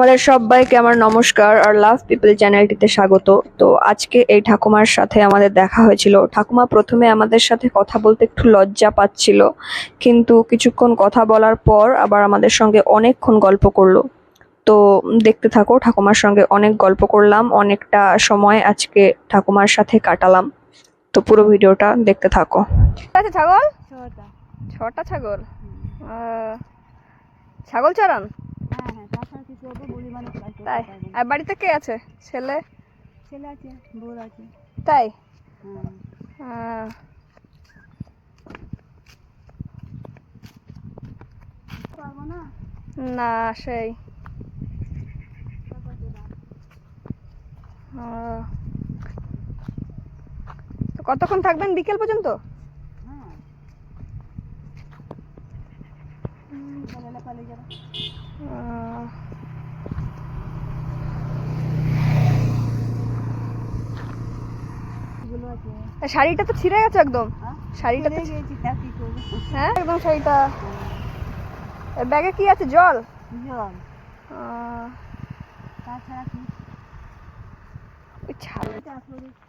আমাদের সবাইকে আমার নমস্কার আর লাভ পিপল চ্যানেলটিতে স্বাগত। তো আজকে এই ঠাকুমার সাথে আমাদের দেখা হয়েছিল। ঠাকুমা প্রথমে আমাদের সাথে কথা বলতে একটু লজ্জা পাচ্ছিল কিন্তু কিছুক্ষণ কথা বলার পর আবার আমাদের সঙ্গে অনেকক্ষণ গল্প করল। তো দেখতে থাকো ঠাকুমার সঙ্গে অনেক গল্প করলাম অনেকটা সময় আজকে ঠাকুমার সাথে কাটালাম। তো পুরো ভিডিওটা দেখতে থাকো। আছে ছাগল? ছটা। ছটা ছাগল? ছাগল চড়ান? তাই? আর বাড়িতে কে আছে? ছেলে? ছেলে আছে বোর আছে। তাই? হ্যাঁ। না? সেই। কতক্ষণ থাকবেন বিকেল পর্যন্ত? হ্যাঁ সকালে পালিয়ে যাব আহ, এগুলো আছে এই শাড়িটা তো ছিঁড়ে গেছে একদম। হ্যাঁ? শাড়িটা তো ছেড়ে গেছি তা কি করব? হ্যাঁ? একদম শাড়িটা। ব্যাগে কি আছে? জল? জল।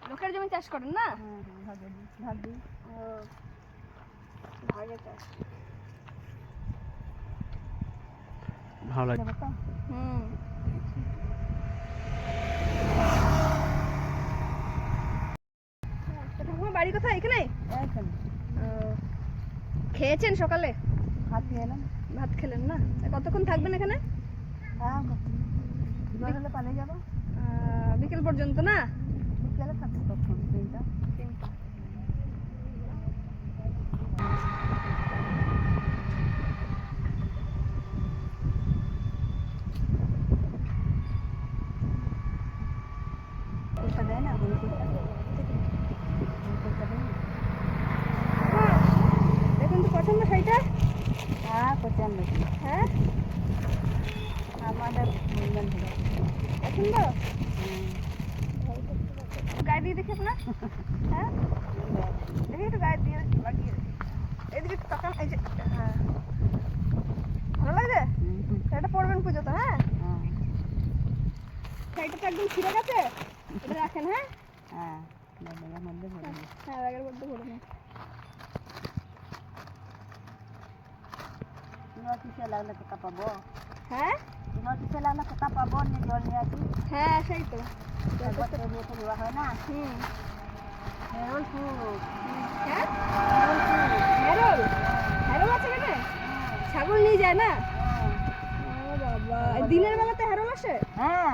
লোকের জমি চাষ করেন না? হ্যাঁ হ্যাঁ ভালো লাগে। হুম তো ঠাকুমা বাড়ি কোথায়? এখানে? খেয়েছেন সকালে? দিয়ে এলাম। ভাত খেলেন না? কতক্ষণ থাকবেন এখানে? হ্যাঁ পালিয়ে যাব। বিকেল পর্যন্ত না? বিকেলে থাকব তখন তিনটা। পয়সা দেয় না গরু পয়সা গরু পয়সা দেয় না হ্যাঁ, দেখুন তো পছন্দ শাড়িটা হ্যাঁ পছন্দ হ্যাঁ? আমাদের মূল্যায়ন হলো পছন্দ? গায়ে দিয়ে দেখি আপনার হ্যাঁ? দেখি একটু গায়ে দিয়ে লাগিয়ে এদিকে তাকান এই যে হ্যাঁ। ভালো লাগছে শাড়িটা পরবেন পুজোতে হ্যাঁ? শাড়িটা তো একদম ছিঁড়ে গেছে। এটা রাখেন হ্যাঁ? হ্যাঁ ব্যাগের মধ্যে ভরে। হ্যাঁ ব্যাগের মধ্যে ভরে নিন। কিসে লাগলে পাবো হ্যাঁ নোটিশে লাগলে পাবো নি জল নিয়ে আসি হ্যাঁ সেই তো একবার নিয়ে তো দেওয়া হয় না হুম হেরোল ফুল হ্যাঁ আছে ছাগল নিয়ে যায় না ও বাবা দিনের বেলাতে হ্যারোল আসে হ্যাঁ